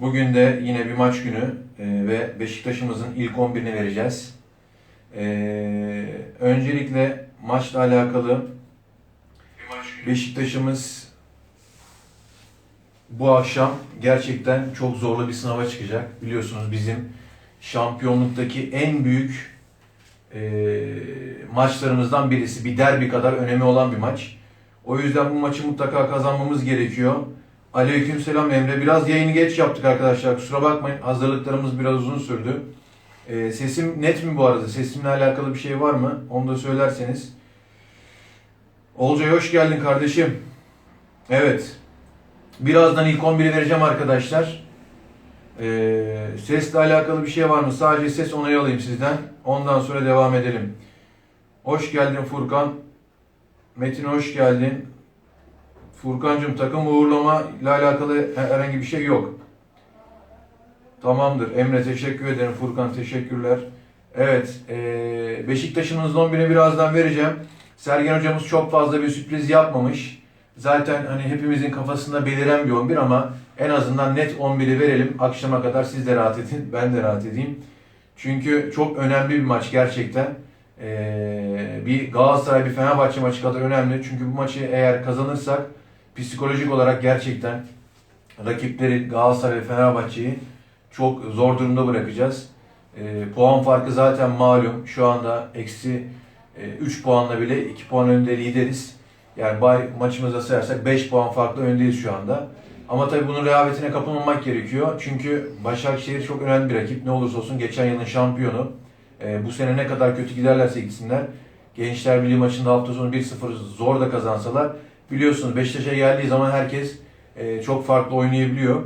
Bugün de yine bir maç günü e, ve Beşiktaş'ımızın ilk 11'ini vereceğiz. E, öncelikle maçla alakalı Beşiktaş'ımız bu akşam gerçekten çok zorlu bir sınava çıkacak. Biliyorsunuz bizim şampiyonluktaki en büyük e, maçlarımızdan birisi. Bir derbi kadar önemi olan bir maç. O yüzden bu maçı mutlaka kazanmamız gerekiyor. Aleykümselam Emre. Biraz yayını geç yaptık arkadaşlar. Kusura bakmayın. Hazırlıklarımız biraz uzun sürdü. Ee, sesim net mi bu arada? Sesimle alakalı bir şey var mı? Onu da söylerseniz. Olcay hoş geldin kardeşim. Evet. Birazdan ilk 11'i vereceğim arkadaşlar. Ee, sesle alakalı bir şey var mı? Sadece ses onayı alayım sizden. Ondan sonra devam edelim. Hoş geldin Furkan. Metin hoş geldin. Furkancığım takım uğurlama ile alakalı herhangi bir şey yok. Tamamdır. Emre teşekkür ederim. Furkan teşekkürler. Evet. eee Beşiktaş'ımızın 11'ini birazdan vereceğim. Sergen hocamız çok fazla bir sürpriz yapmamış. Zaten hani hepimizin kafasında beliren bir 11 ama en azından net 11'i verelim. Akşama kadar siz de rahat edin. Ben de rahat edeyim. Çünkü çok önemli bir maç gerçekten. Ee, bir Galatasaray bir Fenerbahçe maçı kadar önemli. Çünkü bu maçı eğer kazanırsak psikolojik olarak gerçekten rakipleri Galatasaray ve Fenerbahçe'yi çok zor durumda bırakacağız. Ee, puan farkı zaten malum. Şu anda eksi 3 puanla bile 2 puan önde lideriz. Yani bay, maçımızda sayarsak 5 puan farklı öndeyiz şu anda. Ama tabii bunun rehavetine kapılmamak gerekiyor. Çünkü Başakşehir çok önemli bir rakip. Ne olursa olsun geçen yılın şampiyonu. Ee, bu sene ne kadar kötü giderlerse gitsinler. Gençler Birliği maçında hafta sonu 1-0 zor da kazansalar. Biliyorsunuz Beşiktaş'a geldiği zaman herkes e, çok farklı oynayabiliyor.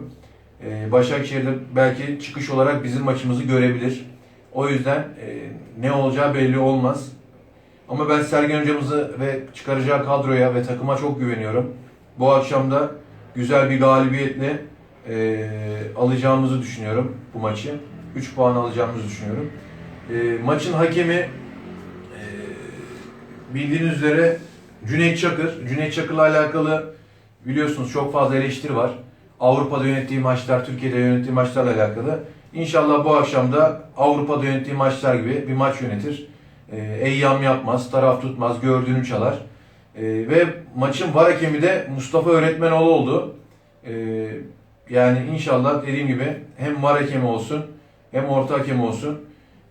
E, Başakşehir'de belki çıkış olarak bizim maçımızı görebilir. O yüzden e, ne olacağı belli olmaz. Ama ben Sergen hocamızı ve çıkaracağı kadroya ve takıma çok güveniyorum. Bu akşam da güzel bir galibiyetle e, alacağımızı düşünüyorum bu maçı. 3 puan alacağımızı düşünüyorum. E, maçın hakemi e, bildiğiniz üzere Cüneyt Çakır. Cüneyt Çakır'la alakalı biliyorsunuz çok fazla eleştiri var. Avrupa'da yönettiği maçlar, Türkiye'de yönettiği maçlarla alakalı. İnşallah bu akşam da Avrupa'da yönettiği maçlar gibi bir maç yönetir. E, eyyam yapmaz, taraf tutmaz, gördüğünü çalar. E, ve maçın var hakemi de Mustafa Öğretmenoğlu oldu. E, yani inşallah dediğim gibi hem var hakemi olsun hem orta hakemi olsun.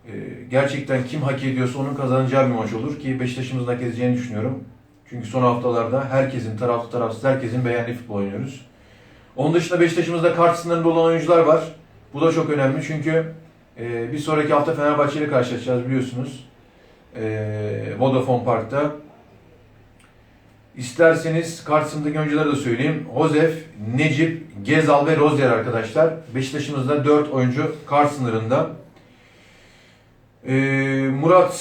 E, gerçekten kim hak ediyorsa onun kazanacağı bir maç olur ki Beşiktaş'ımızın hak edeceğini düşünüyorum. Çünkü son haftalarda herkesin, taraflı tarafsız herkesin beğendiği futbol oynuyoruz. Onun dışında Beşiktaş'ımızda kart sınırında olan oyuncular var. Bu da çok önemli çünkü e, bir sonraki hafta Fenerbahçe ile karşılaşacağız biliyorsunuz. E, Vodafone Park'ta. İsterseniz kart sınırındaki oyuncuları da söyleyeyim. Hozef, Necip, Gezal ve Rozier arkadaşlar. Beşiktaş'ımızda 4 oyuncu kart sınırında. E, Murat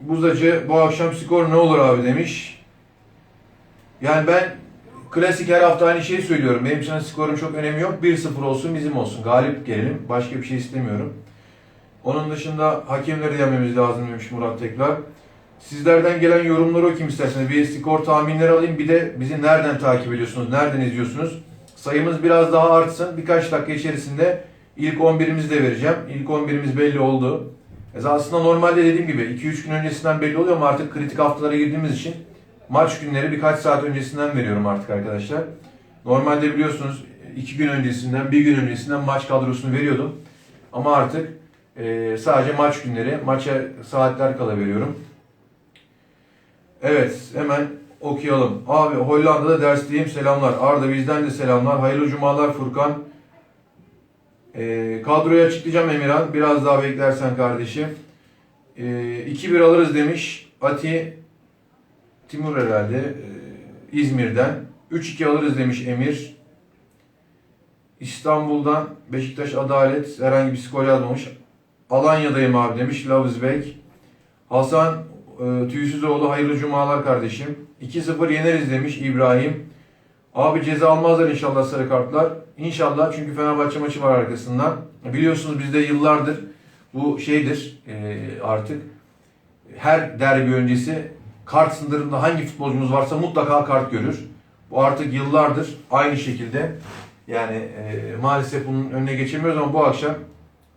Buzacı bu akşam skor ne olur abi demiş. Yani ben klasik her hafta aynı şeyi söylüyorum. Benim için skorun çok önemi yok. 1-0 olsun bizim olsun. Galip gelelim. Başka bir şey istemiyorum. Onun dışında hakemleri yememiz lazım demiş Murat tekrar. Sizlerden gelen yorumları okuyayım isterseniz. Bir skor tahminleri alayım. Bir de bizi nereden takip ediyorsunuz? Nereden izliyorsunuz? Sayımız biraz daha artsın. Birkaç dakika içerisinde ilk 11'imizi de vereceğim. İlk 11'imiz belli oldu. E aslında normalde dediğim gibi 2-3 gün öncesinden belli oluyor ama artık kritik haftalara girdiğimiz için maç günleri birkaç saat öncesinden veriyorum artık arkadaşlar. Normalde biliyorsunuz 2 gün öncesinden, 1 gün öncesinden maç kadrosunu veriyordum. Ama artık e, sadece maç günleri, maça saatler kala veriyorum. Evet, hemen okuyalım. Abi Hollanda'da dersteyim, selamlar. Arda bizden de selamlar. Hayırlı cumalar Furkan. E, kadroyu açıklayacağım Emirhan. Biraz daha beklersen kardeşim. E, 2-1 alırız demiş. Ati Timur herhalde. e, İzmir'den. 3-2 alırız demiş Emir. İstanbul'dan Beşiktaş Adalet herhangi bir skor yazmamış. Alanya'dayım abi demiş Lavuzbek. Hasan e, Tüysüzoğlu hayırlı cumalar kardeşim. 2-0 yeneriz demiş İbrahim. Abi ceza almazlar inşallah sarı kartlar. İnşallah çünkü Fenerbahçe maçı var arkasından. Biliyorsunuz bizde yıllardır bu şeydir e, artık. Her derbi öncesi kart sınırında hangi futbolcumuz varsa mutlaka kart görür. Bu artık yıllardır aynı şekilde. Yani e, maalesef bunun önüne geçemiyoruz ama bu akşam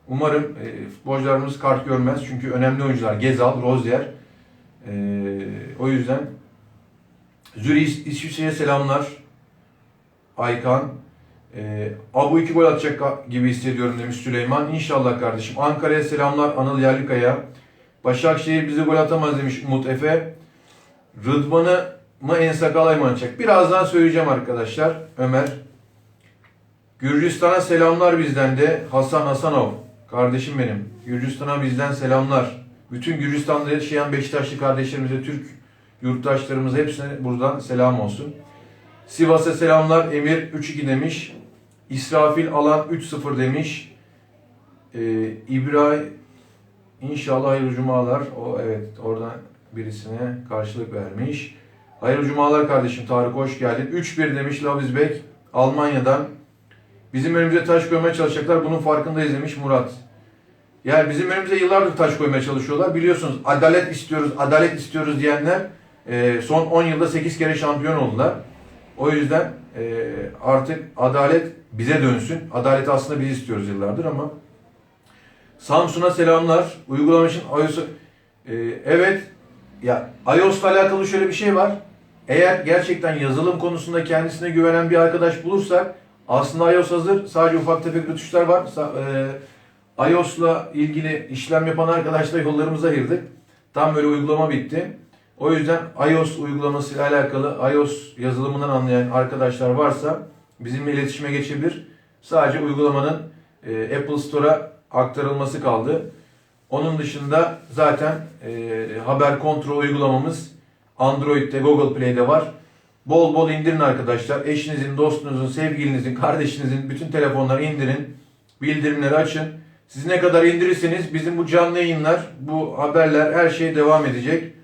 umarım e, futbolcularımız kart görmez. Çünkü önemli oyuncular Gezal, Rozier. E, o yüzden Zürih İsviçre'ye selamlar. Aykan. E, Abu iki gol atacak gibi hissediyorum demiş Süleyman. İnşallah kardeşim. Ankara'ya selamlar Anıl Yerlikaya. Başakşehir bize gol atamaz demiş Umut Efe. Rıdvan'ı mı Ensakalay mı atacak? Birazdan söyleyeceğim arkadaşlar. Ömer. Gürcistan'a selamlar bizden de. Hasan Hasanov. Kardeşim benim. Gürcistan'a bizden selamlar. Bütün Gürcistan'da yaşayan Beşiktaşlı kardeşlerimize, Türk yurttaşlarımıza hepsine buradan selam olsun. Sivas'a selamlar. Emir 3-2 demiş. İsrafil Alan 3-0 demiş. Ee, İbrahim İnşallah hayırlı cumalar. O evet oradan birisine karşılık vermiş. Hayırlı cumalar kardeşim Tarık hoş geldin. 3-1 demiş Lavizbek Almanya'dan. Bizim önümüze taş koymaya çalışacaklar. Bunun farkındayız demiş Murat. Yani bizim önümüze yıllardır taş koymaya çalışıyorlar. Biliyorsunuz adalet istiyoruz, adalet istiyoruz diyenler e, son 10 yılda 8 kere şampiyon oldular. O yüzden e, artık adalet bize dönsün. Adaleti aslında biz istiyoruz yıllardır ama Samsun'a selamlar. Uygulama için iOS'u... Ee, evet, ya iOS'la alakalı şöyle bir şey var. Eğer gerçekten yazılım konusunda kendisine güvenen bir arkadaş bulursak aslında iOS hazır. Sadece ufak tefek rötuşlar var. E, iOS'la ilgili işlem yapan arkadaşla yollarımızı ayırdık. Tam böyle uygulama bitti. O yüzden iOS uygulamasıyla alakalı iOS yazılımından anlayan arkadaşlar varsa bizimle iletişime geçebilir. Sadece uygulamanın e, Apple Store'a aktarılması kaldı. Onun dışında zaten e, haber kontrol uygulamamız Android'de, Google Play'de var. Bol bol indirin arkadaşlar. Eşinizin, dostunuzun, sevgilinizin, kardeşinizin bütün telefonları indirin. Bildirimleri açın. Siz ne kadar indirirseniz bizim bu canlı yayınlar, bu haberler, her şey devam edecek.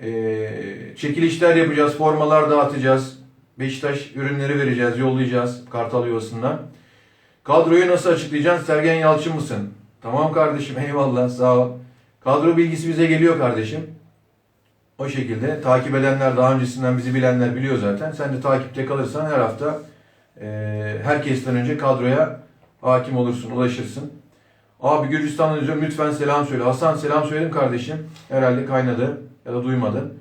E, çekilişler yapacağız, formalar dağıtacağız. Beşiktaş ürünleri vereceğiz, yollayacağız Kartal Yuvası'ndan. Kadroyu nasıl açıklayacaksın? Sergen Yalçın mısın? Tamam kardeşim eyvallah sağ ol. Kadro bilgisi bize geliyor kardeşim. O şekilde takip edenler daha öncesinden bizi bilenler biliyor zaten. Sen de takipte kalırsan her hafta e, herkesten önce kadroya hakim olursun, ulaşırsın. Abi Gürcistan'dan lütfen selam söyle. Hasan selam söyledim kardeşim. Herhalde kaynadı ya da duymadı.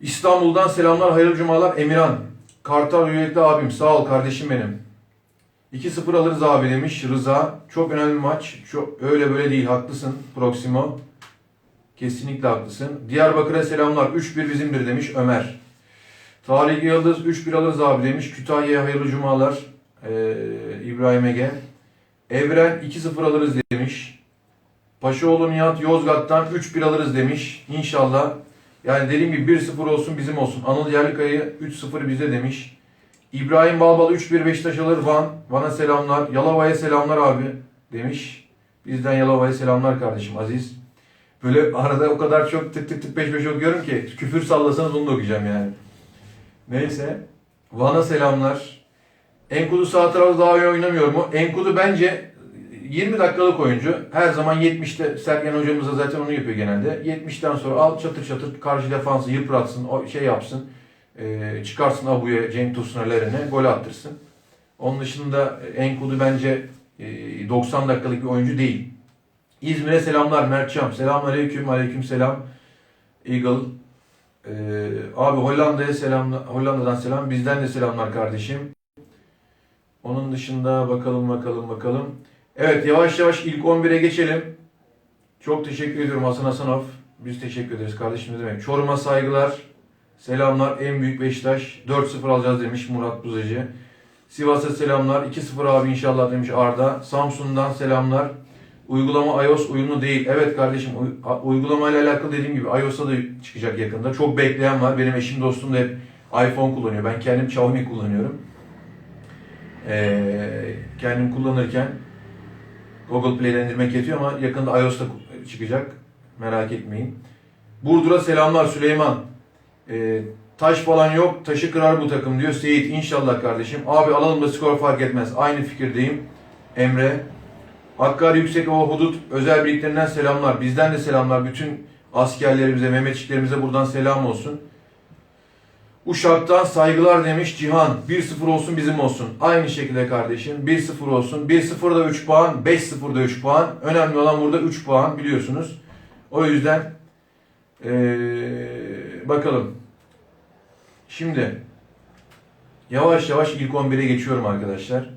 İstanbul'dan selamlar, hayırlı cumalar. Emirhan. Kartal Yürekli abim sağ ol kardeşim benim. 2-0 alırız abi demiş Rıza. Çok önemli maç. Çok öyle böyle değil. Haklısın Proximo. Kesinlikle haklısın. Diyarbakır'a selamlar. 3-1 bizimdir demiş Ömer. Tarık Yıldız 3-1 alırız abi demiş. Kütahya'ya hayırlı cumalar. Ee, İbrahim Ege. Evren 2-0 alırız demiş. Paşaoğlu Nihat Yozgat'tan 3-1 alırız demiş. İnşallah. Yani dediğim gibi 1-0 olsun bizim olsun. Anıl Yerlikaya 3-0 bize demiş. İbrahim Balbal 3-1 Beşiktaş alır Van. Van'a selamlar. Yalova'ya selamlar abi demiş. Bizden Yalova'ya selamlar kardeşim Aziz. Böyle arada o kadar çok tık tık tık peş peşe okuyorum ki küfür sallasanız onu da okuyacağım yani. Neyse. Van'a selamlar. Enkudu sağ tarafta daha iyi oynamıyor mu? Enkudu bence 20 dakikalık oyuncu. Her zaman 70'te Sergen hocamız da zaten onu yapıyor genelde. 70'ten sonra al çatır çatır karşı defansı yıpratsın, o şey yapsın. Ee, çıkarsın Abu'ya, Cenk Tosun'a, gol attırsın. Onun dışında Enkudu bence e, 90 dakikalık bir oyuncu değil. İzmir'e selamlar Mertcan. Selam aleyküm, aleyküm selam. Eagle. Ee, abi Hollanda'ya selam, Hollanda'dan selam. Bizden de selamlar kardeşim. Onun dışında bakalım bakalım bakalım. Evet yavaş yavaş ilk 11'e geçelim. Çok teşekkür ediyorum Hasan Hasanov. Biz teşekkür ederiz kardeşim ne demek. Çorum'a saygılar. Selamlar en büyük Beşiktaş. 4-0 alacağız demiş Murat Buzacı. Sivas'a selamlar. 2-0 abi inşallah demiş Arda. Samsun'dan selamlar. Uygulama iOS uyumlu değil. Evet kardeşim uygulamayla alakalı dediğim gibi iOS'a da çıkacak yakında. Çok bekleyen var. Benim eşim dostum da hep iPhone kullanıyor. Ben kendim Xiaomi kullanıyorum. Ee, kendim kullanırken Google Play'den indirmek yetiyor ama yakında iOS'ta çıkacak. Merak etmeyin. Burdur'a selamlar Süleyman. Ee, taş falan yok. Taşı kırar bu takım diyor. Seyit inşallah kardeşim. Abi alalım da skor fark etmez. Aynı fikirdeyim. Emre. Hakkari Yüksekova Hudut özel birliklerinden selamlar. Bizden de selamlar. Bütün askerlerimize, Mehmetçiklerimize buradan selam olsun. Uşak'tan saygılar demiş Cihan. 1-0 olsun bizim olsun. Aynı şekilde kardeşim. 1-0 olsun. 1-0'da 3 puan, 5-0'da 3 puan. Önemli olan burada 3 puan biliyorsunuz. O yüzden ee, bakalım. Şimdi yavaş yavaş ilk 11'e geçiyorum arkadaşlar.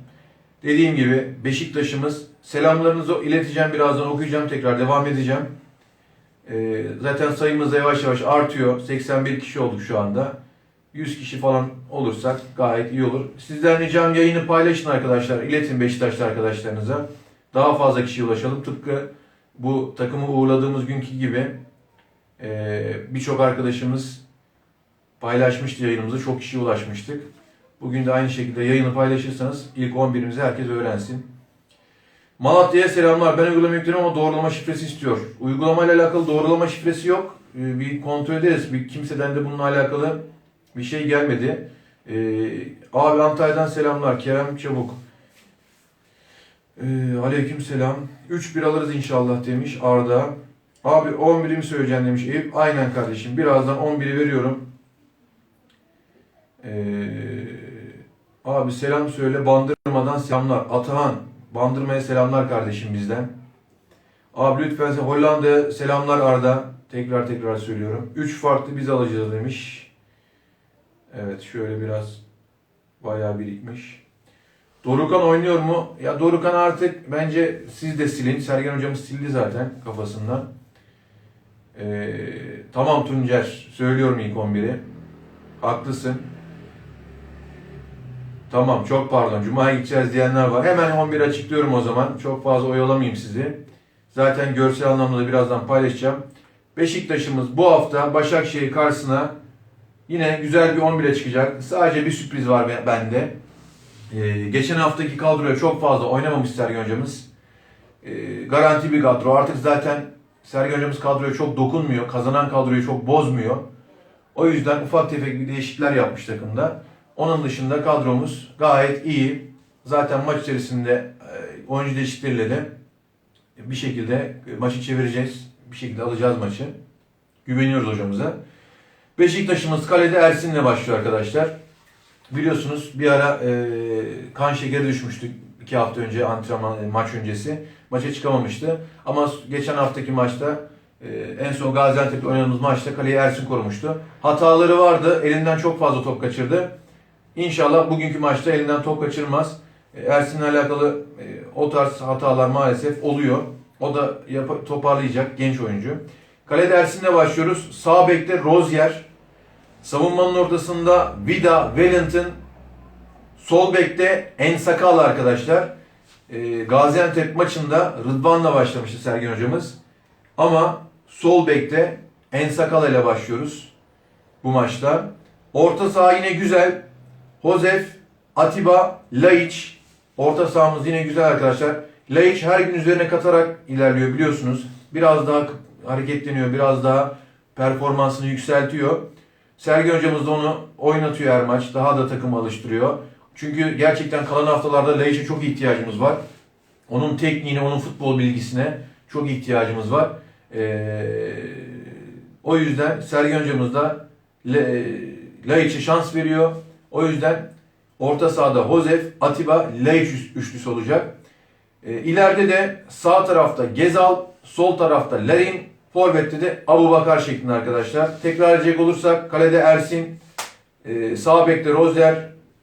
Dediğim gibi Beşiktaş'ımız selamlarınızı ileteceğim birazdan okuyacağım tekrar devam edeceğim. Ee, zaten sayımız da yavaş yavaş artıyor. 81 kişi olduk şu anda. 100 kişi falan olursak gayet iyi olur. Sizden ricam yayını paylaşın arkadaşlar. İletin Beşiktaşlı arkadaşlarınıza. Daha fazla kişiye ulaşalım. Tıpkı bu takımı uğurladığımız günkü gibi birçok arkadaşımız paylaşmıştı yayınımızı. Çok kişiye ulaşmıştık. Bugün de aynı şekilde yayını paylaşırsanız ilk 11'imizi herkes öğrensin. Malatya'ya selamlar. Ben uygulama yüklüyorum ama doğrulama şifresi istiyor. Uygulamayla alakalı doğrulama şifresi yok. Bir kontrol ederiz. Bir kimseden de bununla alakalı bir şey gelmedi. Ee, abi Antalya'dan selamlar. Kerem Çabuk. Ee, aleyküm selam. 3-1 alırız inşallah demiş Arda. Abi 11'i mi söyleyeceksin demiş Eyüp. Aynen kardeşim. Birazdan 11'i veriyorum. Ee, abi selam söyle. Bandırmadan selamlar. Atahan. Bandırmaya selamlar kardeşim bizden. Abi lütfen Hollanda'ya selamlar Arda. Tekrar tekrar söylüyorum. 3 farklı biz alacağız demiş. Evet şöyle biraz bayağı birikmiş. Dorukan oynuyor mu? Ya Dorukan artık bence siz de silin. Sergen hocamız sildi zaten kafasından. Ee, tamam Tuncer. Söylüyorum ilk 11'i. Haklısın. Tamam çok pardon. Cuma'ya gideceğiz diyenler var. Hemen 11 açıklıyorum o zaman. Çok fazla oyalamayayım sizi. Zaten görsel anlamda da birazdan paylaşacağım. Beşiktaş'ımız bu hafta Başakşehir karşısına yine güzel bir 11'e çıkacak. Sadece bir sürpriz var be- bende. Ee, geçen haftaki kadroya çok fazla oynamamış Sergen hocamız. Ee, garanti bir kadro. Artık zaten Sergen hocamız kadroya çok dokunmuyor. Kazanan kadroyu çok bozmuyor. O yüzden ufak tefek bir değişiklikler yapmış takımda. Onun dışında kadromuz gayet iyi. Zaten maç içerisinde e, oyuncu değişiklikleriyle de bir şekilde maçı çevireceğiz. Bir şekilde alacağız maçı. Güveniyoruz hocamıza. Beşiktaş'ımız kalede Ersin'le başlıyor arkadaşlar. Biliyorsunuz bir ara e, kan şekeri düşmüştük iki hafta önce antrenman e, maç öncesi. Maça çıkamamıştı. Ama geçen haftaki maçta e, en son Gaziantep'te oynadığımız maçta kaleyi Ersin korumuştu. Hataları vardı. Elinden çok fazla top kaçırdı. İnşallah bugünkü maçta elinden top kaçırmaz. E, Ersin'le alakalı e, o tarz hatalar maalesef oluyor. O da yap- toparlayacak genç oyuncu. Kalede Ersin'le başlıyoruz. Sağ bekte Rozier. Savunmanın ortasında Vida, Wellington. Sol bekte Ensakal arkadaşlar. E, Gaziantep maçında Rıdvan'la başlamıştı Sergen hocamız. Ama sol bekte Ensakal ile başlıyoruz bu maçta. Orta saha yine güzel. Josef, Atiba, Laiç. Orta sahamız yine güzel arkadaşlar. Laiç her gün üzerine katarak ilerliyor biliyorsunuz. Biraz daha hareketleniyor, biraz daha performansını yükseltiyor. Sergen hocamız da onu oynatıyor her maç. Daha da takımı alıştırıyor. Çünkü gerçekten kalan haftalarda Laiç'e çok ihtiyacımız var. Onun tekniğine, onun futbol bilgisine çok ihtiyacımız var. Ee, o yüzden Sergen hocamız da Laiç'e şans veriyor. O yüzden orta sahada Josef, Atiba, Laiç üç- üçlüsü olacak. E, ileride de sağ tarafta Gezal, sol tarafta Larin, forvette de Abu Bakar şeklinde arkadaşlar. Tekrar edecek olursak kalede Ersin, e, sağ bekte Rozier,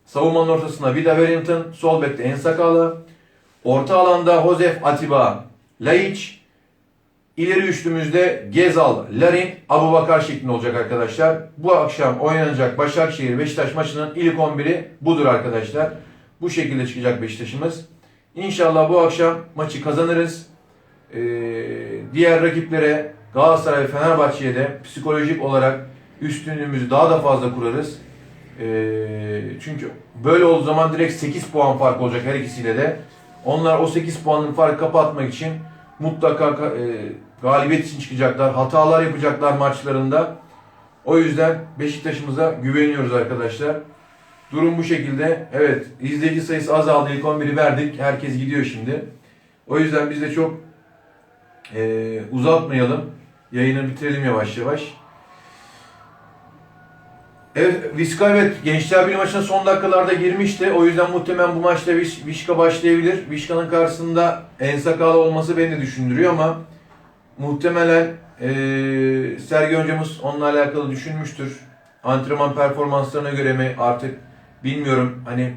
savunmanın ortasında Vida Wellington, sol bekte Ensakala, orta alanda Josef, Atiba, Laiç, İleri üçlümüzde Gezal, Larin, Abu Bakar şeklinde olacak arkadaşlar. Bu akşam oynanacak Başakşehir Beşiktaş maçının ilk 11'i budur arkadaşlar. Bu şekilde çıkacak Beşiktaş'ımız. İnşallah bu akşam maçı kazanırız. Ee, diğer rakiplere Galatasaray ve Fenerbahçe'ye de psikolojik olarak üstünlüğümüzü daha da fazla kurarız. Ee, çünkü böyle olduğu zaman direkt 8 puan fark olacak her ikisiyle de. Onlar o 8 puanın farkı kapatmak için mutlaka ka- e, galibiyet için çıkacaklar. Hatalar yapacaklar maçlarında. O yüzden Beşiktaş'ımıza güveniyoruz arkadaşlar. Durum bu şekilde. Evet izleyici sayısı azaldı. İlk 11'i verdik. Herkes gidiyor şimdi. O yüzden biz de çok e, uzatmayalım. Yayını bitirelim yavaş yavaş. Evet, Vizca evet Gençler Birliği maçına son dakikalarda girmişti. O yüzden muhtemelen bu maçta Viş- Vişka başlayabilir. Vişka'nın karşısında Ensakala olması beni de düşündürüyor ama muhtemelen eee Sergen hocamız onunla alakalı düşünmüştür. Antrenman performanslarına göre mi artık bilmiyorum. Hani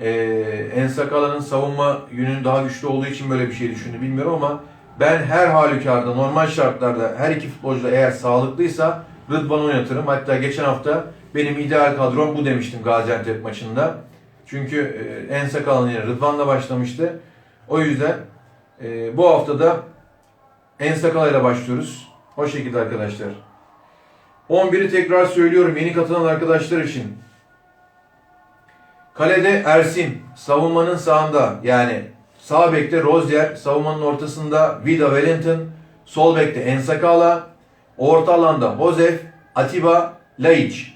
eee Ensakala'nın savunma yönünün daha güçlü olduğu için böyle bir şey düşündü bilmiyorum ama ben her halükarda normal şartlarda her iki futbolcu da eğer sağlıklıysa Rıdvan'ı oynatırım. Hatta geçen hafta benim ideal kadrom bu demiştim Gaziantep maçında. Çünkü e, en sakalın yine Rıdvan'la başlamıştı. O yüzden e, bu haftada en sakalayla başlıyoruz. O şekilde arkadaşlar. 11'i tekrar söylüyorum yeni katılan arkadaşlar için. Kalede Ersin, savunmanın sağında yani sağ bekte Rozier, savunmanın ortasında Vida Wellington, sol bekte Ensakala, orta alanda Hozef, Atiba, Laiç.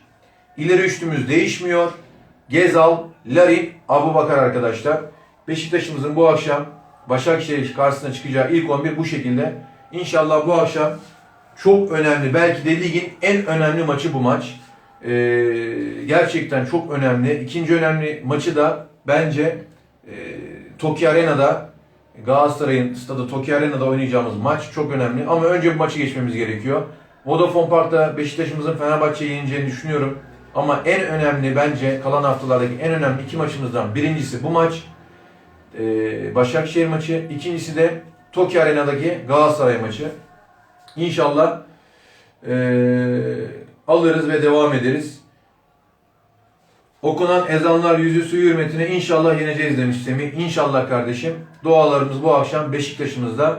İleri üçlümüz değişmiyor. Gezal, Larin, Abubakar arkadaşlar. Beşiktaş'ımızın bu akşam Başakşehir karşısına çıkacağı ilk 11 bu şekilde. İnşallah bu akşam çok önemli. Belki de ligin en önemli maçı bu maç. Ee, gerçekten çok önemli. İkinci önemli maçı da bence e, Toki Arena'da Galatasaray'ın stadı Toki Arena'da oynayacağımız maç çok önemli. Ama önce bu maçı geçmemiz gerekiyor. Vodafone Park'ta Beşiktaş'ımızın Fenerbahçe'yi yeneceğini düşünüyorum. Ama en önemli bence kalan haftalardaki en önemli iki maçımızdan birincisi bu maç. Ee, Başakşehir maçı. İkincisi de Toki Arena'daki Galatasaray maçı. İnşallah ee, alırız ve devam ederiz. Okunan ezanlar yüzü suyu hürmetine inşallah yeneceğiz demiş Semih. İnşallah kardeşim. Dualarımız bu akşam Beşiktaş'ımızda.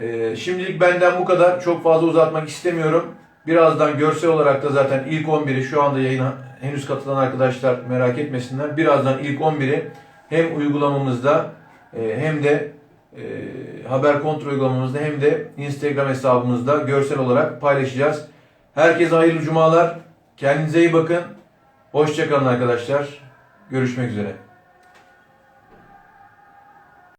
Ee, şimdilik benden bu kadar. Çok fazla uzatmak istemiyorum. Birazdan görsel olarak da zaten ilk 11'i şu anda yayına henüz katılan arkadaşlar merak etmesinler. Birazdan ilk 11'i hem uygulamamızda e, hem de e, haber kontrol uygulamamızda hem de Instagram hesabımızda görsel olarak paylaşacağız. Herkese hayırlı cumalar. Kendinize iyi bakın. Hoşçakalın arkadaşlar. Görüşmek üzere.